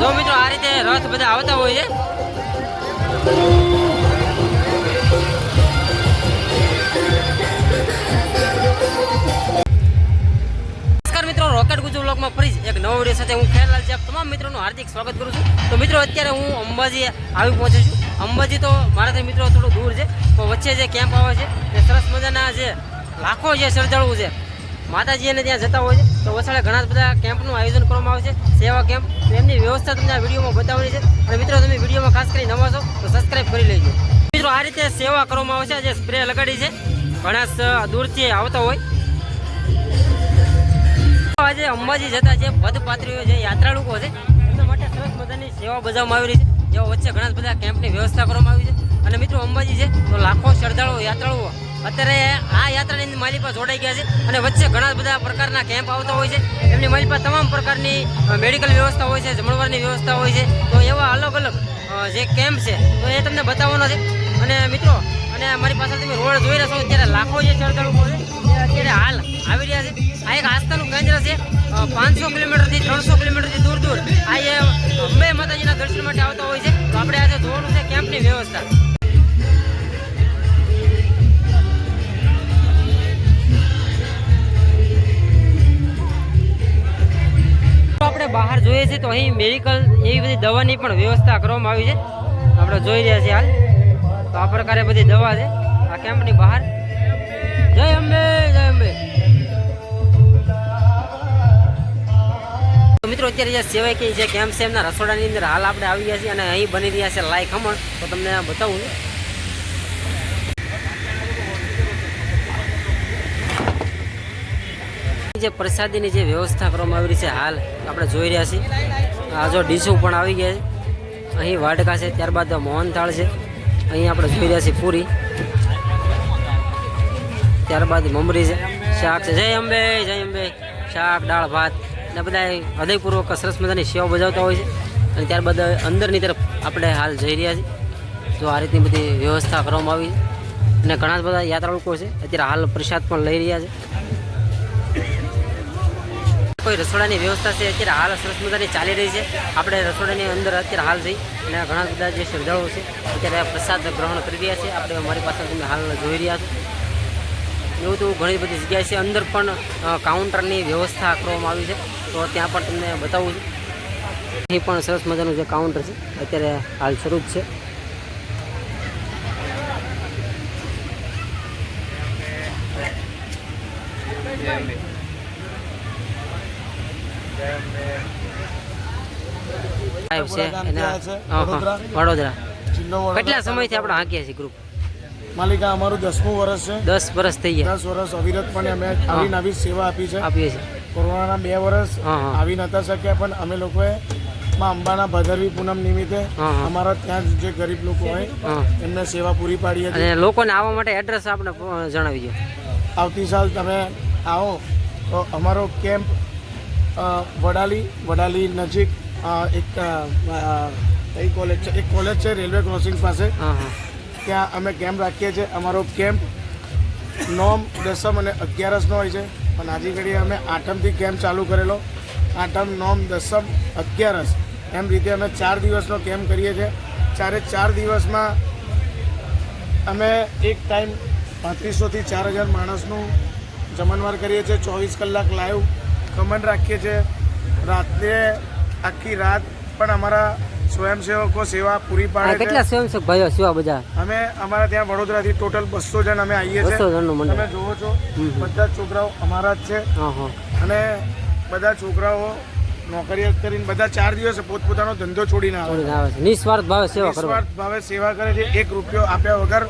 જો મિત્રો આ રીતે રથ બધા આવતા હોય છે. બ્લોગમાં ફરી એક નવો વીડિયો સાથે હું ખેરલાલ સાહેબ તમામ મિત્રોનું હાર્દિક સ્વાગત કરું છું. તો મિત્રો, અત્યારે હું અંબાજી આવી પહોંચ્યો છું. અંબાજી તો મારાથી મિત્રો થોડું દૂર છે તો વચ્ચે જે કેમ્પ આવે છે એ સરસ મજાના જે લાખો જે શ્રદ્ધાળુ છે માતાજીને ત્યાં જતા હોય છે. તો વસાડે ઘણા બધા કેમ્પનું આયોજન કરવામાં આવે છે, સેવા કેમ્પ. એમની વ્યવસ્થા તમને આ વિડીયોમાં બતાવવાની છે. અને મિત્રો, તમે વિડીયોમાં ખાસ કરી નવા છો, તો સબસ્ક્રાઈબ કરી લેજો. મિત્રો, આ રીતે સેવા કરવામાં આવે છે. જે સ્પ્રે લગાડી છે. ઘણા દૂરથી આવતા હોય. આજે અંબાજી જતા જે પદપાત્રીઓ જે યાત્રાળુકો છે. એમના માટે સરસ મજાની સેવા બજાવવામાં આવી રહી છે, જેઓ વચ્ચે ઘણા બધા કેમ્પની વ્યવસ્થા કરવામાં આવી છે. અને મિત્રો, અંબાજી છે, તો લાખો શ્રદ્ધાળુઓ, યાત્રાળુઓ અત્યારે આ યાત્રાની માલી પર જોડાઈ ગયા છે અને વચ્ચે ઘણા બધા પ્રકારના કેમ્પ આવતા હોય છે. એમની માલી પર તમામ પ્રકારની મેડિકલ વ્યવસ્થા હોય છે, જમણવારની વ્યવસ્થા હોય છે. તો એવા અલગ અલગ જે કેમ્પ છે, તો એ તમને બતાવવાનો છે. અને મિત્રો, અને મારી પાસે તમે રોડ જોઈ રહ્યા છો, અત્યારે લાખો જે શ્રદ્ધાળુઓ છે અત્યારે હાલ આવી રહ્યા છે. આ એક આસ્થાનું કેન્દ્ર છે પાંચસો કિલોમીટરથી ત્રણસો કિલોમીટરથી દૂર દૂર. આ એ અંબે માતાજીના દર્શન માટે આવતા હોય છે. તો આપણે આજે જોવાનું છે કેમ્પની વ્યવસ્થા. આપણે બહાર જોઈએ છીએ તો અહીં મેડિકલ એવી બધી દવાની પણ વ્યવસ્થા કરવામાં આવી છે. આપણે જોઈ રહ્યા છીએ હાલ. તો આ પ્રકારે બધી દવા છે. આ કેમ્પની બહાર. જય અંબે! મિત્રો, અત્યારે જે સેવાય કે જે કેમ છે, એમના રસોડાની અંદર હાલ આપણે આવી ગયા છીએ અને અહીં બની રહ્યા છે લાઈ ખમણ તો તમને બતાવું. છું. જે પ્રસાદીની જે વ્યવસ્થા કરવામાં આવી રહી છે, હાલ આપણે જોઈ રહ્યા છીએ. આ જો ડીશો પણ આવી ગયા છે. અહીં વાડકા છે, ત્યારબાદ મોહનથાળ છે. અહીં આપણે જોઈ રહ્યા છીએ પૂરી. ત્યારબાદ મમરી છે, શાક છે. જય અંબે જય અંબે. શાક, દાળ, ભાત. ને બધા હૃદયપૂર્વક સરસ મજાની સેવા બજાવતા હોય છે. અને ત્યારબાદ અંદરની તરફ આપણે હાલ જઈ રહ્યા છીએ. તો આ રીતની બધી વ્યવસ્થા કરવામાં આવી છે. અને ઘણા જ બધા યાત્રાળુકો છે. અત્યારે હાલ પ્રસાદ પણ લઈ રહ્યા છે. કોઈ રસોડાની વ્યવસ્થા છે? અત્યારે હાલ સરસ મજાની ચાલી રહી છે. આપણે રસોડાની અંદર અત્યારે હાલ જઈ અને ઘણા બધા જે શ્રદ્ધાળુઓ છે, અત્યારે પ્રસાદ ગ્રહણ કરી રહ્યા છે. આપણે અમારી પાસે તમે હાલ જોઈ રહ્યા છો. એવું તો ઘણી બધી જગ્યાએ છે. અંદર પણ કાઉન્ટરની વ્યવસ્થા કરવામાં આવી છે. તો ત્યાં પણ તમને બતાવું છું. અહીં પણ સરસ મજાનું જે કાઉન્ટર છે અત્યારે હાલ શરૂ જ છે. વડોદરા. કેટલા સમયથી આપણે હાંકીએ છીએ ગ્રુપ માલિકા અમારું દસમું વર્ષ છે. દસ વર્ષ થઈ ગયા. દસ વર્ષ અવિરતપણે અમે નવી નવી સેવા આપી છે. આપીએ છીએ. કોરોનાના બે વર્ષ. આવી નતા શક્યા પણ અમે લોકોએ માં અંબાના ભદરવી પૂનમ નિમિત્તે. અમારા ત્યાં જે ગરીબ લોકો હોય એમને સેવા પૂરી પાડી હતી. અને લોકોને આવવા માટે એડ્રેસ આપણે જણાવીએ જણાવી દો આવતી સાલ તમે આવો તો અમારો કેમ્પ વડાલી વડાલી નજીક એક કઈ કોલેજ છે? એક કોલેજ છે રેલવે ક્રોસિંગ પાસે. ત્યાં અમે કેમ્પ રાખીએ છીએ. અમારો કેમ્પ નોમ દસમ અને અગિયારસનો હોય છે. પણ આજે ઘડી અમે આઠમથી કેમ્પ ચાલુ કરેલો. આઠમ, નોમ, દસમ, અગિયારસ. એમ રીતે અમે ચાર દિવસનો કેમ્પ કરીએ છીએ. ચારે ચાર દિવસમાં અમે એક ટાઈમ પાંત્રીસોથી ચાર હજાર માણસનું જમણવાર કરીએ છીએ, ચોવીસ કલાક લાઈવ કમન રાખીએ છીએ. રાત્રે આખી રાત પણ અમારા સ્વયંસેવકો સેવા પૂરી પાડે છે. કેટલા સ્વયંસેવક ભાઈઓ સેવા બધા? અમે અમારા ત્યાં વડોદરાથી ટોટલ બસો જણ અમે આવીએ છીએ. તમે જુઓ છો બધા છોકરાઓ અમારા જ છે. અને બધા છોકરાઓ નોકરી કરીને બધા ચાર દિવસે પોતપોતાનો ધંધો છોડીને આવે છે. નિસ્વાર્થ ભાવે સેવા નિસ્વાર્થ ભાવે સેવા કરે છે. એક રૂપિયો આપ્યા વગર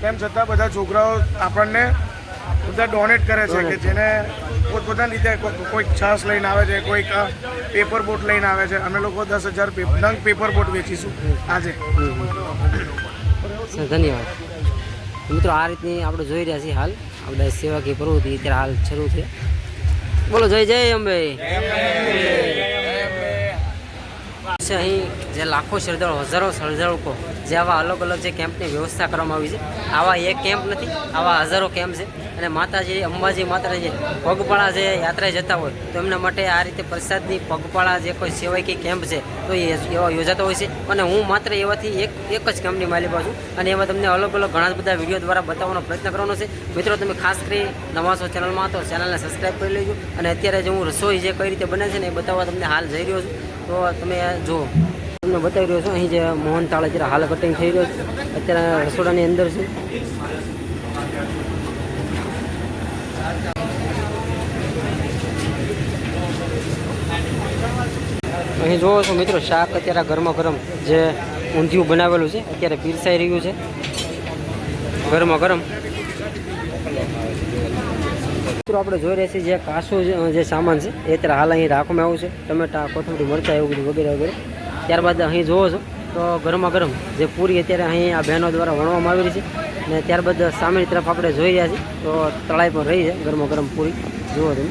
તેમ છતાં બધા છોકરાઓ આપણને બધા ડોનેટ કરે છે કે જેને પોતપોતાની રીતે કોઈક છાસ લઈને આવે છે, કોઈક પેપર બોટ લઈને આવે છે. અમે લોકો દસ હજાર નંગ પેપર બોટ વેચીશું આજે. ધન્યવાદ. મિત્રો, આ રીતની આપણે જોઈ રહ્યા છીએ હાલ. આપણે સેવાકીય પ્રવૃત્તિ અત્યારે હાલ શરૂ છે બોલો, જય જય અંબે. અહીં જે લાખો શ્રદ્ધાળુ, હજારો શ્રદ્ધાળુકો જે આવા અલગ અલગ જે કેમ્પની વ્યવસ્થા કરવામાં આવી છે. આવા એક કેમ્પ નથી, આવા હજારો કેમ્પ છે. અને માતાજી, અંબાજી માતાજી પગપાળા જે યાત્રાએ જતા હોય, તો એમના માટે આ રીતે પ્રસાદની પગપાળા જે કોઈ સેવાય કે કેમ્પ છે, તો એ એવા યોજાતા હોય છે. અને હું માત્ર એવાથી એક એક જ કેમ્પની માલિકા છું. અને એમાં તમને અલગ અલગ ઘણા બધા વીડિયો દ્વારા બતાવવાનો પ્રયત્ન કરવાનો છે. મિત્રો, તમે ખાસ કરી નવાસો ચેનલમાં, તો ચેનલને સબસ્ક્રાઈબ કરી લેજો. અને અત્યારે જે હું રસોઈ જે કઈ રીતે બને છે ને એ બતાવવા તમને હાલ જઈ રહ્યો છું. તો તમે જુઓ તમને બતાવી રહ્યો છું, અહીં જે મોહન તાળ અત્યારે હાલ કટિંગ થઈ રહ્યો છે. અત્યારે રસોડાની અંદર છે. અહીં જોવો છો મિત્રો, શાક અત્યારે ગરમા ગરમ જે ઊંધિયું બનાવેલું છે, અત્યારે પીરસાઈ રહ્યું છે. ગરમા ગરમ. મિત્રો, આપણે જોઈ રહ્યા છીએ જે કાસું જે- સામાન છે, એ અત્યારે હાલ અહીં રાખવામાં આવ્યું છે. ટમેટા, કોથમરી, મરચાં એવું બધું વગેરે વગેરે. ત્યારબાદ અહીં જોવો છો, તો ગરમા ગરમ જે પૂરી અત્યારે અહીં આ બહેનો દ્વારા વણવામાં આવેલી છે અને ત્યારબાદ સામેની તરફ આપણે જોઈ રહ્યા છીએ, તો તળાઈ પણ રહી છે ગરમા ગરમ પૂરી. જુઓ તમે.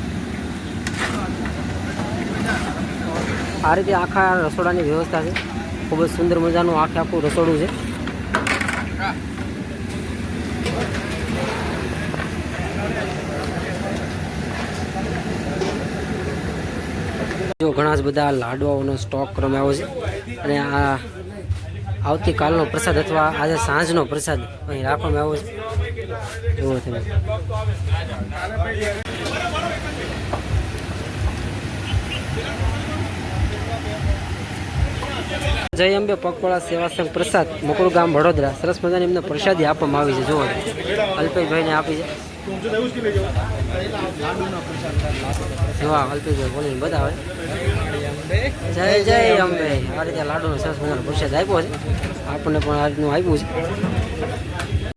આ રીતે આખા રસોડાની વ્યવસ્થા છે. ખૂબ જ સુંદર મજાનું આખે આખું રસોડું છે. જો ઘણા જ બધા લાડવાઓનો સ્ટોક આવ્યો છે. અને આ આવતીકાલનો પ્રસાદ અથવા આજે સાંજનો પ્રસાદ અહીં રાખવામાં આવ્યો છે. જુઓ તમે. જય અંબે પગપાળા સેવા સંઘ પ્રસાદ મકરું ગામ વડોદરા. સરસ મજાની એમને પ્રસાદી આપવામાં આવી છે. જુઓ. અલ્પેશભાઈને આપી છે. જોવા? અલ્પેશભાઈ બોલીને બતાવે. જય જય અંબે. આ રીતે લાડુનો સરસ મજાનો પ્રસાદ આપ્યો છે. આપણને પણ આ રીતનું આપ્યું છે.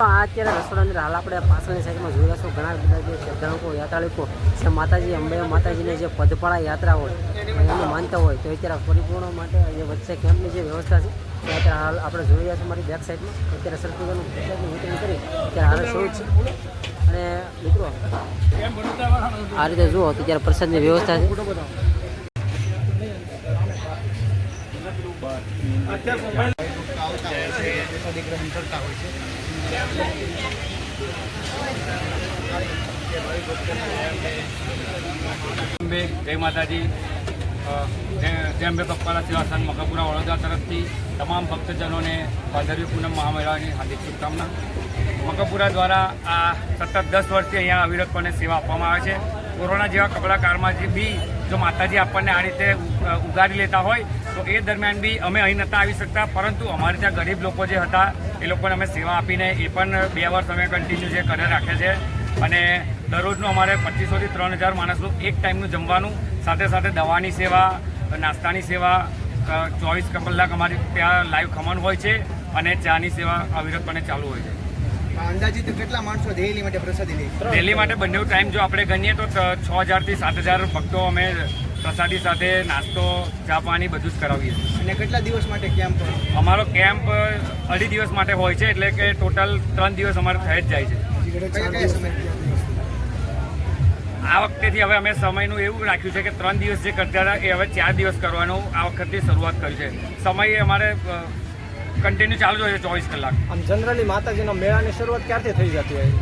અત્યારે રસોડા હાલ આપણે પાછળની સાઈડમાં જોઈ રહ્યા ઘણા બધા જે શ્રદ્ધાળુકો યાત્રાળુકો જે માતાજી, અંબે, માતાજીને જે પદપાળા યાત્રા હોય, એમને માનતા હોય, તો અત્યારે પરિપૂર્ણ માટે જે વચ્ચે કેમ્પની જે વ્યવસ્થા છે અત્યારે હાલ આપણે જોઈ રહ્યા છીએ મારી બેક સાઈડમાં અત્યારે સરપંચનું વિતરણ કરી અત્યારે હાલ શરૂ છે. અને મિત્રો આ રીતે જુઓ તો ત્યારે પ્રસાદની વ્યવસ્થા છે. જય માતાજી. જય અંબે પપ્પાના સેવા મકરપુરા વડોદરા તરફથી તમામ ભક્તજનોને ભાદરવી પૂનમ મહામેળાની હાર્દિક શુભકામના. મકરપુરા દ્વારા આ સતત દસ વર્ષથી અહીંયા અવિરતપણે સેવા આપવામાં આવે છે. કોરોના જેવા કપડા કાળમાં જે બી જો માતાજી આપણને આ રીતે ઉગારી લેતા હોય, તો એ દરમિયાન બી અમે અહીં નહોતા આવી શકતા. પરંતુ અમારે ત્યાં ગરીબ લોકો જે હતા, એ લોકોને અમે સેવા આપીને એ પણ બે વર્ષ અમે કન્ટિન્યુ જે કરે રાખે છે. અને દરરોજનું અમારે પચીસોથી ત્રણ હજાર માણસનું એક ટાઈમનું જમવાનું સાથે સાથે દવાની સેવા નાસ્તાની સેવા ચોવીસ કલાક અમારી ત્યાં લાઈવ ખમણ હોય છે અને ચાની સેવા અવિરતપણે ચાલુ હોય છે. અંદાજિત કેટલા માણસો દેહલી માટે પ્રસાદી લે? ડેલી માટે બંને ટાઈમ જો આપણે ગણીએ તો છ હજારથી સાત હજાર ભક્તો અમે પ્રસાદી સાથે નાસ્તો ચા પાણી બધું જ કરાવીએ છીએ. અને કેટલા દિવસ માટે કેમ્પ અમારો કેમ્પ અઢી દિવસ માટે હોય છે એટલે કે ટોટલ ત્રણ દિવસ અમારે થઈ જ જાય છે. કયા કયા સમય? આ વખતેથી હવે અમે સમયનું એવું રાખ્યું છે કે ત્રણ દિવસ જે કરતા હતા, એ હવે ચાર દિવસ કરવાનું આ વખતથી શરૂઆત કરી છે. સમય અમારે કન્ટિન્યુ ચાલુ જ હોય છે ચોવીસ કલાક. આમ જનરલી માતાજીનો મેળાની શરૂઆત ક્યારથી થઈ જતી હોય?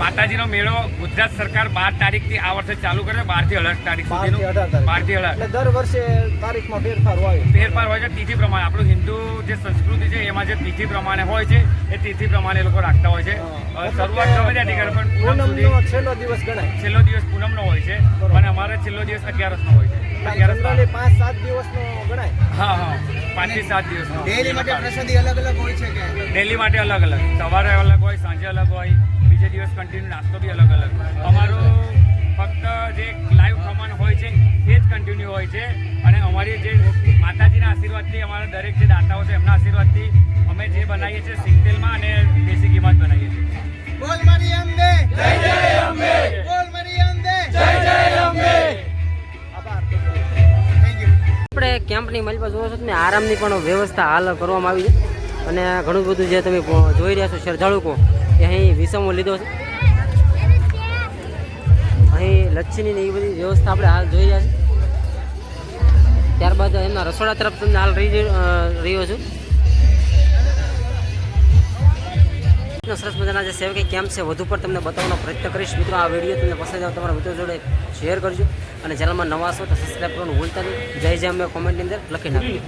માતાજીનો મેળો ગુજરાત સરકાર બાર તારીખથી આ વર્ષે ચાલુ કરે બારથી અઢાર તારીખ બારથી સુધીનું. બારથી અઢાર. દર વર્ષે તારીખમાં ફેરફાર હોય. ફેરફાર હોય છે તિથિ પ્રમાણે. આપણું હિન્દુ જે સંસ્કૃતિ છે એમાં જે તિથિ પ્રમાણે હોય છે એ તિથિ પ્રમાણે એ લોકો રાખતા હોય છે. શરૂઆત ગમે ત્યાં નીકળે પણ પૂનમ સુધી પૂનમનો છેલ્લો દિવસ ગણાય. છેલ્લો દિવસ પૂનમનો હોય છે અને અમારે છેલ્લો દિવસ અગિયારસનો હોય છે. અગિયારસ પાંચ સાત દિવસનો ગણાય. હા હા. પાંચથી સાત દિવસ માટે પ્રસાદી અલગ અલગ હોય છે કે? ડેલી માટે અલગ અલગ સવારે અલગ હોય સાંજે અલગ હોય. બીજે દિવસ કન્ટિન્યુ નાસ્તો બી અલગ અલગ. અમારું ફક્ત જે લાઈવ ખમણ હોય છે એ જ કન્ટિન્યુ હોય છે. અને અમારી જે માતાજીના આશીર્વાદથી અમારા દરેક જે દાતાઓ છે એમના આશીર્વાદથી અમે જે બનાવીએ છીએ સિંગતેલમાં અને દેશી ઘીમાં જ બનાવીએ છીએ. બોલ મારી અંબે. જય જય અંબે. બોલ મારી અંબે. જય જય અંબે. આભાર. થેન્ક યુ આપણે કેમ્પની મલબા જોવો છો ને આરામની પણ વ્યવસ્થા હાલ કરવામાં આવી છે. અને ઘણું બધું જે તમે જોઈ રહ્યા છો શ્રદ્ધાળુઓ એ અહીં વિસમો લીધો છે. અહીં લચ્છીની ને એ બધી વ્યવસ્થા આપણે હાલ જોઈ રહ્યા ત્યારબાદ એમના રસોડા તરફ તમને હાલ રહી રહ્યો છું. સરસ મજાના જે સેવકી કેમ્પ છે, વધુ પર તમને બતાવવાનો પ્રયત્ન કરીશ. મિત્રો, આ વીડિયો તમને પસંદ આવે તમારા મિત્રો જોડે શેર કરજો. અને ચેનલમાં નવા છો તો સબસ્ક્રાઈબ કરવાનું ભૂલતા નહીં. જય જય, અમે કોમેન્ટની અંદર લખી નાખજો.